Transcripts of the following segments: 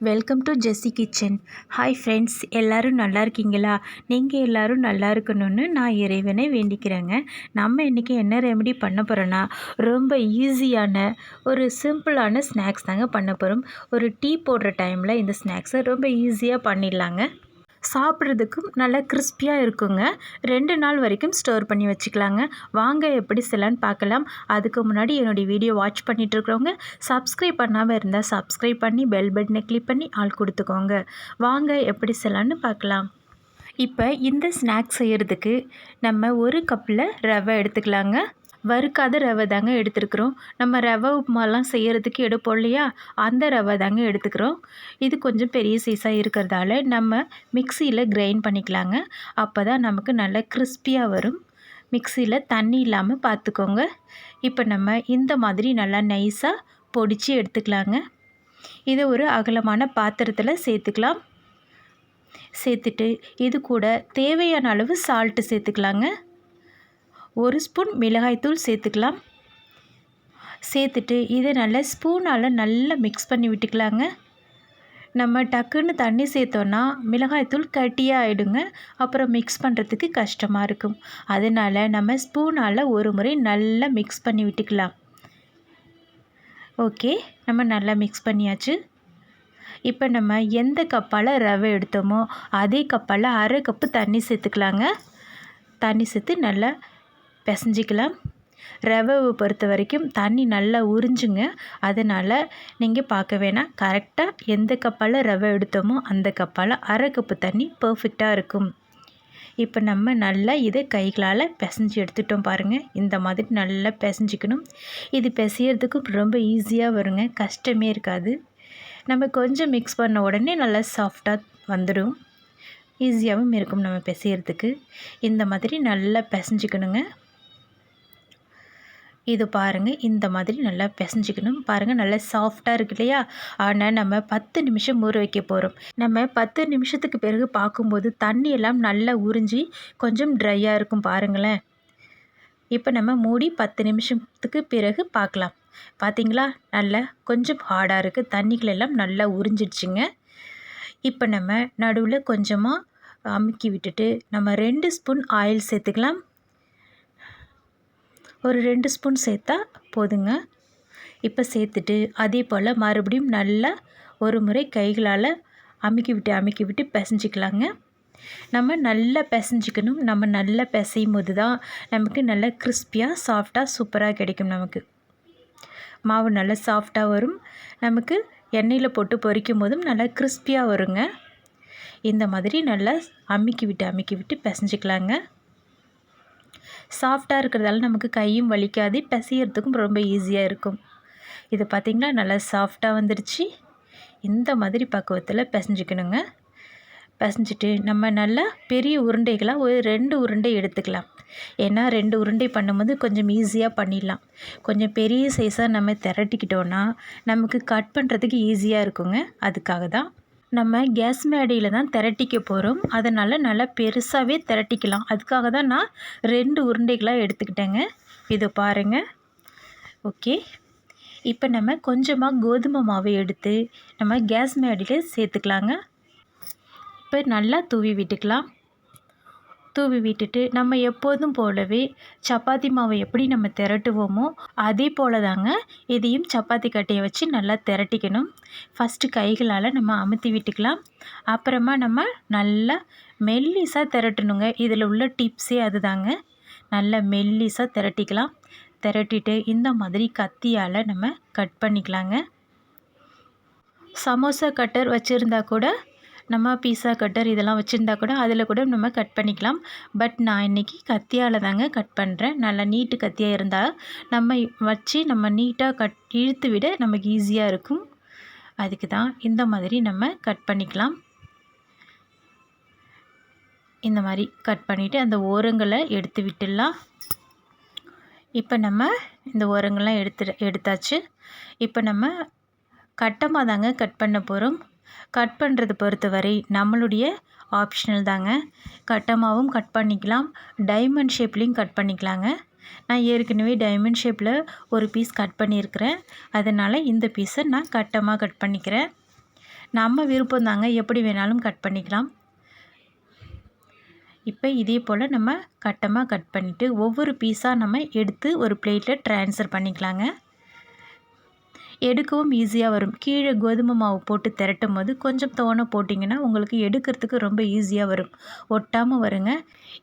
Welcome to Jessie kitchen hi friends எல்லோரும் நல்லா இருக்கீங்களா? நீங்கள் எல்லோரும் நல்லா இருக்கணும்னு நான் இறைவனை வேண்டிக்கிறேங்க. நம்ம இன்றைக்கி என்ன ரெமெடி பண்ண போகிறோன்னா ரொம்ப ஈஸியான ஒரு சிம்பிளான ஸ்நாக்ஸ் தாங்க பண்ண போகிறோம் ஒரு டீ போடுற டைமில் இந்த ஸ்நாக்ஸை ரொம்ப ஈஸியாக பண்ணிடலாங்க. சாப்பிட்றதுக்கும் நல்லா கிறிஸ்பியாக இருக்குங்க. ரெண்டு நாள் வரைக்கும் ஸ்டோர் பண்ணி வச்சுக்கலாங்க. வாங்க எப்படி செய்யலான்னு பார்க்கலாம். அதுக்கு முன்னாடி என்னுடைய வீடியோ வாட்ச் பண்ணிகிட்டு இருக்கிறவங்க சப்ஸ்கிரைப் பண்ணாமல் இருந்தால் சப்ஸ்கிரைப் பண்ணி பெல் பட்டனை கிளிக் பண்ணி ஆள் கொடுத்துக்கோங்க. வாங்க எப்படி செய்யலான்னு பார்க்கலாம். இப்போ இந்த ஸ்நாக்ஸ் செய்கிறதுக்கு நம்ம ஒரு கப்பில் ரவை எடுத்துக்கலாங்க. வறுக்காத ரவை தாங்க எடுத்துருக்குறோம். நம்ம ரவை உப்புமாலாம் செய்கிறதுக்கு எடுப்போம் இல்லையா? அந்த ரவை தாங்க எடுத்துக்கிறோம். இது கொஞ்சம் பெரிய சைஸாக இருக்கிறதால நம்ம மிக்சியில் கிரைண்ட் பண்ணிக்கலாங்க. அப்போ தான் நமக்கு நல்ல கிறிஸ்பியாக வரும். மிக்சியில் தண்ணி இல்லாமல் பார்த்துக்கோங்க இப்போ நம்ம இந்த மாதிரி நல்லா நைஸாக பொடிச்சு எடுத்துக்கலாங்க. இதை ஒரு அகலமான பாத்திரத்தில் சேர்த்துக்கலாம். சேர்த்துட்டு இது கூட தேவையான அளவு சால்ட்டு சேர்த்துக்கலாங்க. ஒரு ஸ்பூன் மிளகாய்த்தூள் சேர்த்துக்கலாம். சேர்த்துட்டு இதை நல்லா ஸ்பூனால் நல்லா மிக்ஸ் பண்ணி விட்டுக்கலாங்க. நம்ம டக்குன்னு தண்ணி சேர்த்தோன்னா மிளகாய்த்தூள் கட்டியாக ஆகிடுங்க அப்புறம் மிக்ஸ் பண்ணுறதுக்கு கஷ்டமாக இருக்கும். அதனால் நம்ம ஸ்பூனால் ஒரு முறை நல்லா மிக்ஸ் பண்ணி விட்டுக்கலாம். ஓகே நம்ம நல்லா மிக்ஸ் பண்ணியாச்சு. இப்போ நம்ம எந்த கப்பால் ரவை எடுத்தோமோ அதே கப்பால் அரை கப்பு தண்ணி சேர்த்துக்கலாங்க. தண்ணி சேர்த்து நல்லா பிசைஞ்சிக்கலாம். ரவை பொறுத்த வரைக்கும் தண்ணி நல்லா உறிஞ்சுங்க. அதனால் நீங்கள் பார்க்க வேணாம். கரெக்டாக எந்த கப்பால் ரவை எடுத்தோமோ அந்த கப்பால் அரை கப்பு தண்ணி பர்ஃபெக்டாக இருக்கும். இப்போ நம்ம நல்லா இதை கைகளால் பிசைஞ்சு எடுத்துட்டோம் பாருங்கள் இந்த மாதிரி நல்லா பிசைஞ்சிக்கணும். இது பிசையிறதுக்கும் ரொம்ப ஈஸியாக வருங்க. கஷ்டமே இருக்காது. நம்ம கொஞ்சம் மிக்ஸ் பண்ண உடனே நல்லா சாஃப்டாக வந்துடும். ஈஸியாகவும் இருக்கும் நம்ம பிசையிறதுக்கு. இந்த மாதிரி நல்லா பிசைஞ்சிக்கணுங்க. இது பாருங்கள் இந்த மாதிரி நல்லா பிசைஞ்சிக்கணும். பாருங்கள் நல்லா சாஃப்டாக இருக்கு இல்லையா? ஆனால் நம்ம பத்து நிமிஷம் ஊற வைக்க போகிறோம் நம்ம பத்து நிமிஷத்துக்கு பிறகு பார்க்கும்போது தண்ணி எல்லாம் நல்லா உறிஞ்சி கொஞ்சம் ட்ரையாக இருக்கும் பாருங்களேன். இப்போ நம்ம மூடி பத்து நிமிஷத்துக்கு பிறகு பார்க்கலாம். பார்த்தீங்களா நல்லா கொஞ்சம் ஹார்டாக இருக்குது தண்ணிகள் எல்லாம் நல்லா உறிஞ்சிடுச்சுங்க. இப்போ நம்ம நடுவில் கொஞ்சமாக அமுக்கி விட்டுட்டு நம்ம ரெண்டு ஸ்பூன் ஆயில் சேர்த்துக்கலாம். ஒரு ரெண்டு ஸ்பூன் சேர்த்தா போதுங்க. இப்போ சேர்த்துட்டு அதே போல் மறுபடியும் நல்லா ஒரு முறை கைகளால் அமுக்கி விட்டு அமுக்கி விட்டு பிசைஞ்சிக்கலாங்க. நம்ம நல்லா பிசைஞ்சிக்கணும். நம்ம நல்லா பிசையும் போது தான் நமக்கு நல்லா கிறிஸ்பியாக சாஃப்டாக சூப்பராக கிடைக்கும் நமக்கு. மாவு நல்லா சாஃப்டாக வரும். நமக்கு எண்ணெயில் போட்டு பொரிக்கும் போதும் நல்லா கிறிஸ்பியாக வருங்க. இந்த மாதிரி நல்லா அமுக்கி விட்டு அமுக்கி விட்டு பிசைஞ்சிக்கலாங்க. சாஃப்டாக இருக்கிறதால நமக்கு கையும் வலிக்காது பிசையிறதுக்கும் ரொம்ப ஈஸியாக இருக்கும். இது பார்த்திங்கன்னா நல்லா சாஃப்டாக வந்துருச்சு. இந்த மாதிரி பக்குவத்தில் பிசைஞ்சிக்கணுங்க. பிசைஞ்சிட்டு நம்ம நல்லா பெரிய உருண்டைகளாக ஒரு ரெண்டு உருண்டை எடுத்துக்கலாம். ஏன்னா ரெண்டு உருண்டை பண்ணும்போது கொஞ்சம் ஈஸியாக பண்ணிடலாம். கொஞ்சம் பெரிய சைஸாக நம்ம திரட்டிக்கிட்டோன்னா நமக்கு கட் பண்ணுறதுக்கு ஈஸியாக இருக்குங்க. அதுக்காக தான். நம்ம கேஸ் மேடையில் தான் திரட்டிக்க போகிறோம் அதனால் நல்லா பெருசாகவே திரட்டிக்கலாம். அதுக்காக தான் நான் ரெண்டு உருண்டைகளாக எடுத்துக்கிட்டேங்க. இதை பாருங்கள் ஓகே. இப்போ நம்ம கொஞ்சமாக கோதுமை மாவை எடுத்து நம்ம கேஸ் மேடையில் சேர்த்துக்கலாங்க. இப்போ நல்லா தூவி விட்டுக்கலாம். தூவி விட்டுட்டு நம்ம எப்போதும் போலவே சப்பாத்தி மாவை எப்படி நம்ம திரட்டுவோமோ அதே போல் தாங்க இதையும் சப்பாத்தி கட்டையை வச்சு நல்லா திரட்டிக்கணும். ஃபஸ்ட்டு கைகளால் நம்ம அமுத்தி விட்டுக்கலாம். அப்புறமா நம்ம நல்லா மெல்லிஸாக திரட்டணுங்க. இதில் உள்ள டிப்ஸே அது தாங்க நல்லா மெல்லிஸாக திரட்டிக்கலாம். திரட்டிட்டு இந்த மாதிரி கத்தியால் நம்ம கட் பண்ணிக்கலாங்க. சமோசா கட்டர் வச்சுருந்தா கூட நம்ம பீஸா கட்டர் இதெல்லாம் வச்சுருந்தா கூட அதில் கூட நம்ம கட் பண்ணிக்கலாம். பட் நான் இன்றைக்கி கத்தியால் தாங்க கட் பண்ணுறேன் நல்லா நீட்டு கத்தியாக இருந்தால் நம்ம வச்சு நம்ம நீட்டாக கட் இழுத்து விட நமக்கு ஈஸியாக இருக்கும். அதுக்கு தான் இந்த மாதிரி நம்ம கட் பண்ணிக்கலாம். இந்த மாதிரி கட் பண்ணிவிட்டு அந்த ஓரங்களை எடுத்து விட்டுடலாம். இப்போ நம்ம இந்த ஓரங்கள்லாம் எடுத்து எடுத்தாச்சு. இப்போ நம்ம கட்டமாக தாங்க கட் பண்ண போகிறோம் கட் பண்ணுறது பொறுத்தவரை நம்மளுடைய ஆப்ஷனல் தாங்க. கட்டமாகவும் கட் பண்ணிக்கலாம். டைமண்ட் ஷேப்லேயும் கட் பண்ணிக்கலாங்க. நான் ஏற்கனவே டைமண்ட் ஷேப்பில் ஒரு பீஸ் கட் பண்ணியிருக்கிறேன். அதனால் இந்த பீஸை நான் கட்டமாக கட் பண்ணிக்கிறேன். நம்ம விருப்பம் தாங்க எப்படி வேணாலும் கட் பண்ணிக்கலாம். இப்போ இதே போல் நம்ம கட்டமாக கட் பண்ணிவிட்டு ஒவ்வொரு பீஸாக நம்ம எடுத்து ஒரு பிளேட்டில் ட்ரான்ஸ்ஃபர் பண்ணிக்கலாங்க. எடுக்கவும் ஈஸியாக வரும். கீழே கோதுமை மாவு போட்டு திரட்டும் போது கொஞ்சம் தோணை போட்டிங்கன்னா உங்களுக்கு எடுக்கிறதுக்கு ரொம்ப ஈஸியாக வரும். ஒட்டாமல் வருங்க.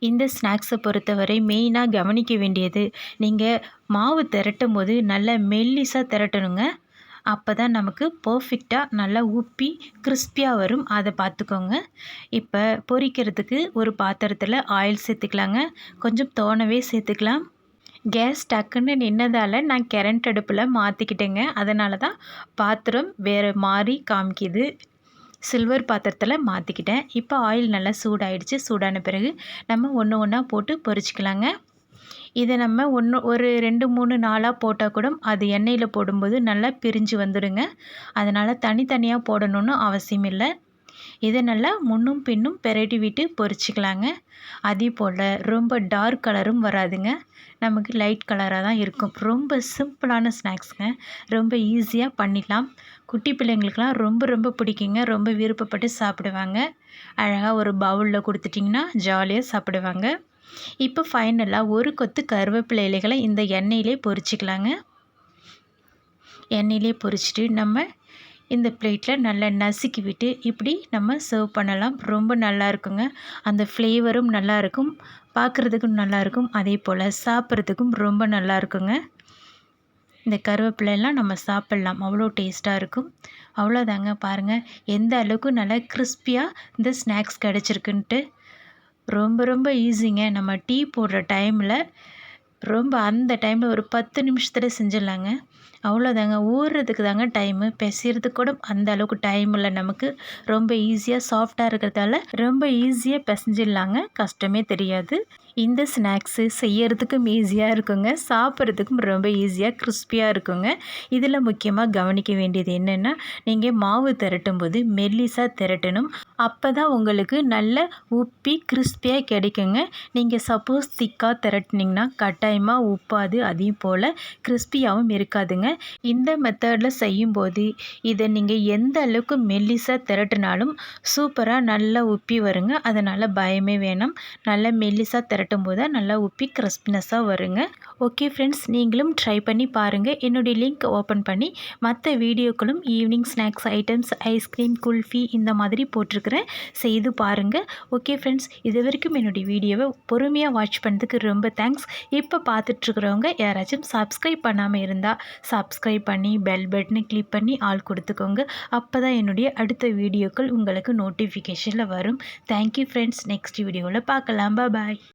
இந்த ஸ்நாக்ஸை பொறுத்தவரை மெயினாக கவனிக்க வேண்டியது நீங்கள் மாவு திரட்டும் போது நல்லா மெல்லிஸாக திரட்டணுங்க. அப்போ தான் நமக்கு பர்ஃபெக்டாக நல்லா உப்பி கிறிஸ்பியாக வரும். அதை பார்த்துக்கோங்க. இப்போ பொரிக்கிறதுக்கு ஒரு பாத்திரத்தில் ஆயில் சேர்த்துக்கலாங்க. கொஞ்சம் தோணவே சேர்த்துக்கலாம். கேஸ் டக்குன்னு நின்னதால் நான் கரண்ட் அடுப்பில் மாற்றிக்கிட்டேங்க அதனால தான் பாத்திரம் வேறு மாதிரி காமிக்கிது. சில்வர் பாத்திரத்தில் மாற்றிக்கிட்டேன் இப்போ ஆயில் நல்லா சூடாயிடுச்சு. சூடான பிறகு நம்ம ஒன்று ஒன்றா போட்டு பொரிச்சிக்கலாங்க. இதை நம்ம ஒன்று ஒரு ரெண்டு மூணு நாளாக போட்டால் கூட அது எண்ணெயில் போடும்போது நல்லா பிரிஞ்சு வந்துடுங்க. அதனால் தனித்தனியாக போடணுன்னு அவசியம் இல்லை இதை நல்லா முன்னும் பின்னும் பெரட்டி விட்டு பொரிச்சிக்கலாங்க அதே போல் ரொம்ப டார்க் கலரும் வராதுங்க. நமக்கு லைட் கலராக தான் இருக்கும். ரொம்ப சிம்பிளான ஸ்நாக்ஸுங்க ரொம்ப ஈஸியாக பண்ணிடலாம் குட்டி பிள்ளைங்களுக்கெலாம் ரொம்ப ரொம்ப பிடிக்குங்க. ரொம்ப விருப்பப்பட்டு சாப்பிடுவாங்க. அழகாக ஒரு பவுலில் கொடுத்துட்டிங்கன்னா ஜாலியாக சாப்பிடுவாங்க. இப்போ ஃபைனலாக ஒரு கொத்து கருவேப்பிலை இலைகளை இந்த எண்ணெயிலே பொரிச்சிக்கலாங்க எண்ணெயிலே பொரிச்சிட்டு நம்ம இந்த பிளேட்டில் நல்லா நசுக்கி விட்டு இப்படி நம்ம சர்வ் பண்ணலாம். ரொம்ப நல்லா இருக்குங்க. அந்த ஃப்ளேவரும் நல்லா இருக்கும். பார்க்குறதுக்கும் நல்லாயிருக்கும் அதே போல் சாப்பிட்றதுக்கும் ரொம்ப நல்லா இருக்குங்க. இந்த கருவேப்பிலையெல்லாம் நம்ம சாப்பிட்லாம். அவ்வளோ டேஸ்ட்டாக இருக்கும். அவ்வளோதாங்க பாருங்கள் எந்த அளவுக்கு நல்லா கிறிஸ்பியாக இந்த ஸ்நாக்ஸ் கிடச்சிருக்குன்ட்டு. ரொம்ப ரொம்ப ஈஸிங்க நம்ம டீ போடுற டைமில் ரொம்ப அந்த டைமில் ஒரு பத்து நிமிஷத்தில் செஞ்சிடலாங்க. அவ்வளோதாங்க ஊறுறதுக்கு தாங்க டைமு பிசைறதுக்கு கூட அந்த அளவுக்கு டைம் இல்லை நமக்கு. ரொம்ப ஈஸியாக சாஃப்டாக இருக்கிறதால ரொம்ப ஈஸியாக பிசைஞ்சிடலாங்க கஷ்டமே தெரியாது. இந்த ஸ்நாக்ஸு செய்யறதுக்கும் ஈஸியாக இருக்குங்க. சாப்பிட்றதுக்கும் ரொம்ப ஈஸியாக கிறிஸ்பியாக இருக்குங்க. இதில் முக்கியமாக கவனிக்க வேண்டியது என்னென்னா நீங்கள் மாவு திரட்டும் போது மெல்லிஸாக திரட்டணும். அப்போ தான் உங்களுக்கு நல்ல உப்பி கிறிஸ்பியாக கிடைக்குங்க. நீங்கள் சப்போஸ் திக்காக திரட்டினீங்கன்னா கட்டாயமாக உப்பாது. அதையும் போல் கிறிஸ்பியாகவும் இருக்காதுங்க. இந்த மெத்தடில் செய்யும்போது இதை நீங்கள் எந்த அளவுக்கு மெல்லிஸாக திரட்டினாலும் சூப்பராக நல்லா உப்பி வருங்க. அதனால் பயமே வேணாம். நல்லா மெல்லிஸாக திரட்டும் போது நல்லா உப்பி கிறிஸ்பினஸாக வருங்க. ஓகே ஃப்ரெண்ட்ஸ் நீங்களும் ட்ரை பண்ணி பாருங்கள் என்னுடைய லிங்க் ஓப்பன் பண்ணி மற்ற வீடியோக்களும் evening snacks items ice cream kulfi இந்த மாதிரி போட்டிருக்கிறேன். செய்து பாருங்கள் ஓகே ஃப்ரெண்ட்ஸ் இது வரைக்கும் என்னுடைய வீடியோவை பொறுமையாக வாட்ச் பண்ணதுக்கு ரொம்ப தேங்க்ஸ் இப்போ பார்த்துட்ருக்குறவங்க யாராச்சும் சப்ஸ்கிரைப் பண்ணாமல் இருந்தால் சப்ஸ்கிரைப் பண்ணி பெல் பட்டனை கிளிக் பண்ணி ஆள் கொடுத்துக்கோங்க. அப்போ தான் என்னுடைய அடுத்த வீடியோக்கள் உங்களுக்கு நோட்டிஃபிகேஷனில் வரும். தேங்க்யூ ஃப்ரெண்ட்ஸ் நெக்ஸ்ட் வீடியோவில் பார்க்கலாம். பாய்